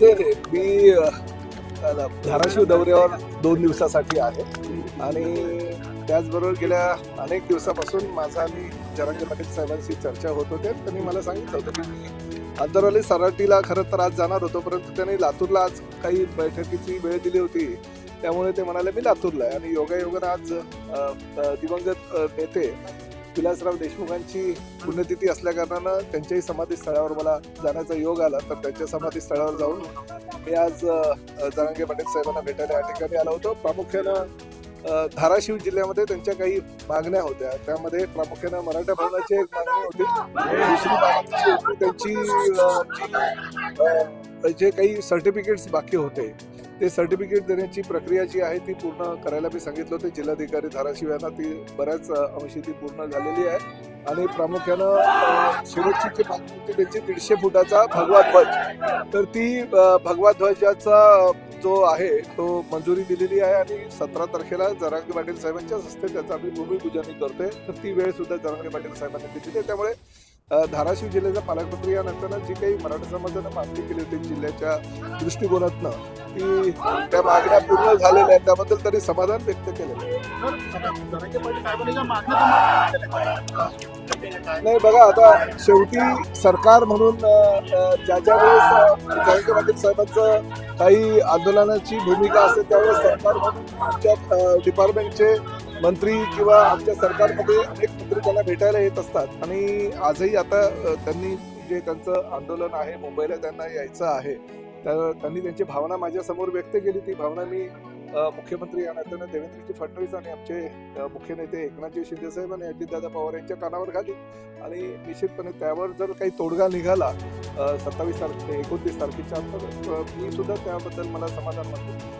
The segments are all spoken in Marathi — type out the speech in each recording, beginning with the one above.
ते रे मी धाराशिव दौऱ्यावर दोन दिवसासाठी आहे. आणि त्याचबरोबर गेल्या अनेक दिवसापासून माझा आणि जरांगे पाटील साहेबांशी चर्चा होत होते त्यांनी मला सांगितलं होतं की मी अंतरवाली सराटीला खरं तर आज जाणार होतो परंतु त्यांनी लातूरला आज काही बैठकीची वेळ दिली होती. त्यामुळे ते म्हणाले मी लातूरला आहे आणि योगायोगानं आज दिवंगत नेते विलासराव देशमुखांची पुण्यतिथी असल्या कारणानं त्यांच्याही समाधी स्थळावर मला जाण्याचा योग आला. तर त्यांच्या समाधी स्थळावर जाऊन मी आज जरांगे पाटील साहेबांना भेटायला या ठिकाणी आलो होतो. प्रामुख्यानं धाराशिव जिल्ह्यामध्ये त्यांच्या काही मागण्या होत्या. त्यामध्ये प्रामुख्यानं मराठा भवनाची एक मागणी होती. दुसरी त्यांची जे काही सर्टिफिकेट्स बाकी होते ते सर्टिफिकेट देण्याची प्रक्रिया जी आहे ती पूर्ण करायला मी सांगितलं होतं. जिल्हाधिकारी धाराशिव यांना ती बऱ्याच अंशी ती पूर्ण झालेली आहे. आणि प्रामुख्यानं शेवटची जी होती त्यांची दीडशे फुटाचा भगवा ध्वज. तर ती भगवा ध्वजाचा जो आहे तो मंजुरी दिलेली आहे आणि सतरा तारखेला जरांगे पाटील साहेबांच्याच हस्ते त्याचं आम्ही भूमिपूजनही करतोय. तर ती वेळ सुद्धा जरांगे पाटील साहेबांनी दिलेली आहे. त्यामुळे धाराशिव जिल्ह्याचा पालकमंत्री या नंतर जी काही मराठा समाजानं मागणी केली होती जिल्ह्याच्या दृष्टिकोनातनं ती त्या मागण्या पूर्ण झालेल्या आहेत. त्याबद्दल तरी समाधान व्यक्त केलेलं नाही बघा आता शेवटी सरकार म्हणून ज्या ज्या वेळेस अ, जयंत पाटील साहेबांचं काही आंदोलनाची भूमिका असते त्यावेळेस सरकार म्हणून आमच्या डिपार्टमेंटचे मंत्री किंवा आमच्या सरकारमध्ये अनेक मंत्री त्यांना भेटायला येत असतात. आणि आजही आता त्यांनी जे त्यांचं आंदोलन आहे मुंबईला त्यांना यायचं आहे तर त्यांनी त्यांची भावना माझ्यासमोर व्यक्त केली. ती भावना मी मुख्यमंत्री या नात्यानं देवेंद्रजी फडणवीस आणि आमचे मुख्य नेते एकनाथजी शिंदेसाहेब आणि अजितदादा पवार यांच्या कानावर घाली. आणि निश्चितपणे त्यावर जर काही तोडगा निघाला सत्तावीस तारखे एकोणतीस तारखेच्या अंतर्गत मी सुद्धा त्याबद्दल मला समाधान वाटतं.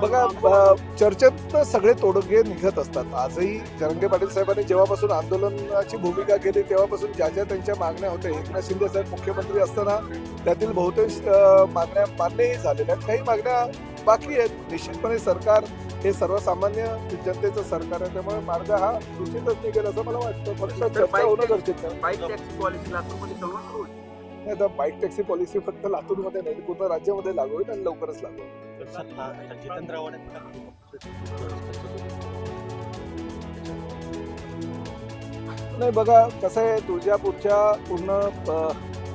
बघा चर्चेत तर सगळे तोडगे निघत असतात. आजही जरंगे पाटील साहेबांनी जेव्हापासून आंदोलनाची भूमिका केली तेव्हापासून ज्या ज्या त्यांच्या मागण्या होत्या एकनाथ शिंदे साहेब मुख्यमंत्री असताना त्यातील बहुतेक मागण्या मान्यही झालेल्या आहेत. काही मागण्या बाकी आहेत. निश्चितपणे सरकार हे सर्वसामान्य जनतेचं सरकार आहे. त्यामुळे मार्ग हा निश्चितच निघेल असं मला वाटतं. फक्त चर्चा होणं गरजेचं आहे. नाही तर बाईक टॅक्सी पॉलिसी फक्त लातूरमध्ये नाही पूर्ण राज्यामध्ये लागू होईल आणि लवकरच लागू होईल नाही बघा कसं आहे तुळजापूरच्या पूर्ण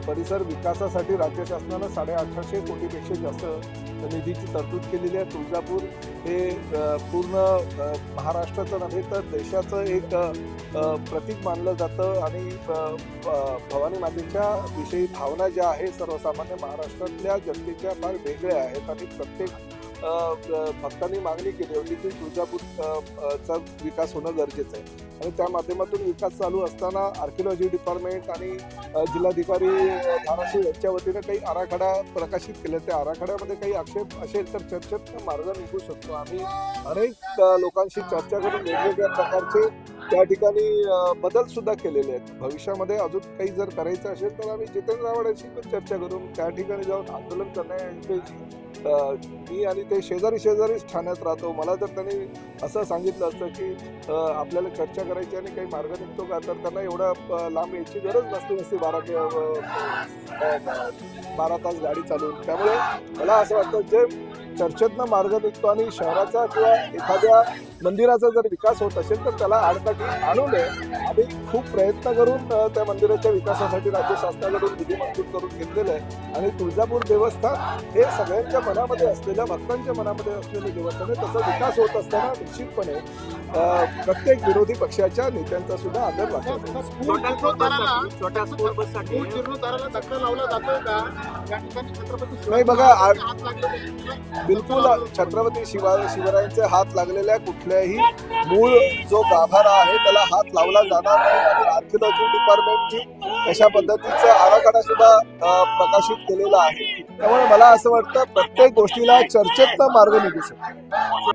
परिसर विकासासाठी राज्य शासनानं साडे अठराशे कोटीपेक्षा जास्त निधीची तरतूद केलेली आहे. तुळजापूर हे पूर्ण महाराष्ट्राचं नव्हे तर देशाचं एक प्रतीक मानलं जातं आणि भवानी मातेच्या विषयी भावना ज्या आहे सर्वसामान्य महाराष्ट्रातल्या जनतेच्या फार वेगळ्या आहेत आणि प्रत्येक भक्तांनी मागणी केली होती की तुळजापूर चा विकास होणं गरजेचं आहे. आणि त्या माध्यमातून विकास चालू असताना आर्किओलॉजी डिपार्टमेंट आणि जिल्हाधिकारी धाराशिव यांच्या वतीनं काही आराखडा प्रकाशित केले. त्या आराखड्यामध्ये काही आक्षेप असेल तर चर्चेत मार्ग निघू शकतो. आम्ही अनेक लोकांशी चर्चा करून वेगवेगळ्या प्रकारचे त्या ठिकाणी बदल सुद्धा केलेले आहेत. भविष्यामध्ये अजून काही जर करायचं असेल तर आम्ही जितेंद्र आव्हाडांशी पण चर्चा करून त्या ठिकाणी जाऊन आंदोलन करण्याऐवजी मी आणि ते शेजारी शेजारीच ठाण्यात राहतो. मला जर त्यांनी असं सांगितलं असतं की आपल्याला चर्चा करायची आणि काही मार्ग निघतो का? तर त्यांना एवढा लांब यायची गरज नसली नसती बारा बारा तास गाडी चालवून. त्यामुळे मला असं वाटतं जे चर्चेतनं मार्ग निघतो आणि शहराचा किंवा एखाद्या मंदिराचा जर विकास होत असेल तर त्याला आडकाठी आणू नये. आम्ही खूप प्रयत्न करून त्या मंदिराच्या विकासासाठी राज्य शासनाकडून निधी मंजूर करून घेतलेलं आहे. आणि तुळजापूर देवस्थान हे सगळ्यांच्या मनामध्ये असलेल्या भक्तांच्या मनामध्ये असलेले देवस्थान आहे. त्याचा विकास होत असताना निश्चितपणे प्रत्येक विरोधी पक्षाच्या नेत्यांचा सुद्धा आदर शिवाजी नाही बघा, बिलकुल छत्रपती शिवाजी शिवरायांचे हात लागलेल्या कुठल्याही मूळ जो गाभारा आहे त्याला हात लावला जाणार नाही. आणि आर्किओलॉजी डिपार्टमेंटची अशा पद्धतीचा आराखडा सुद्धा प्रकाशित केलेला आहे. त्यामुळे मला असं वाटतं प्रत्येक गोष्टीला चर्चेतनं मार्ग निघू शकतो.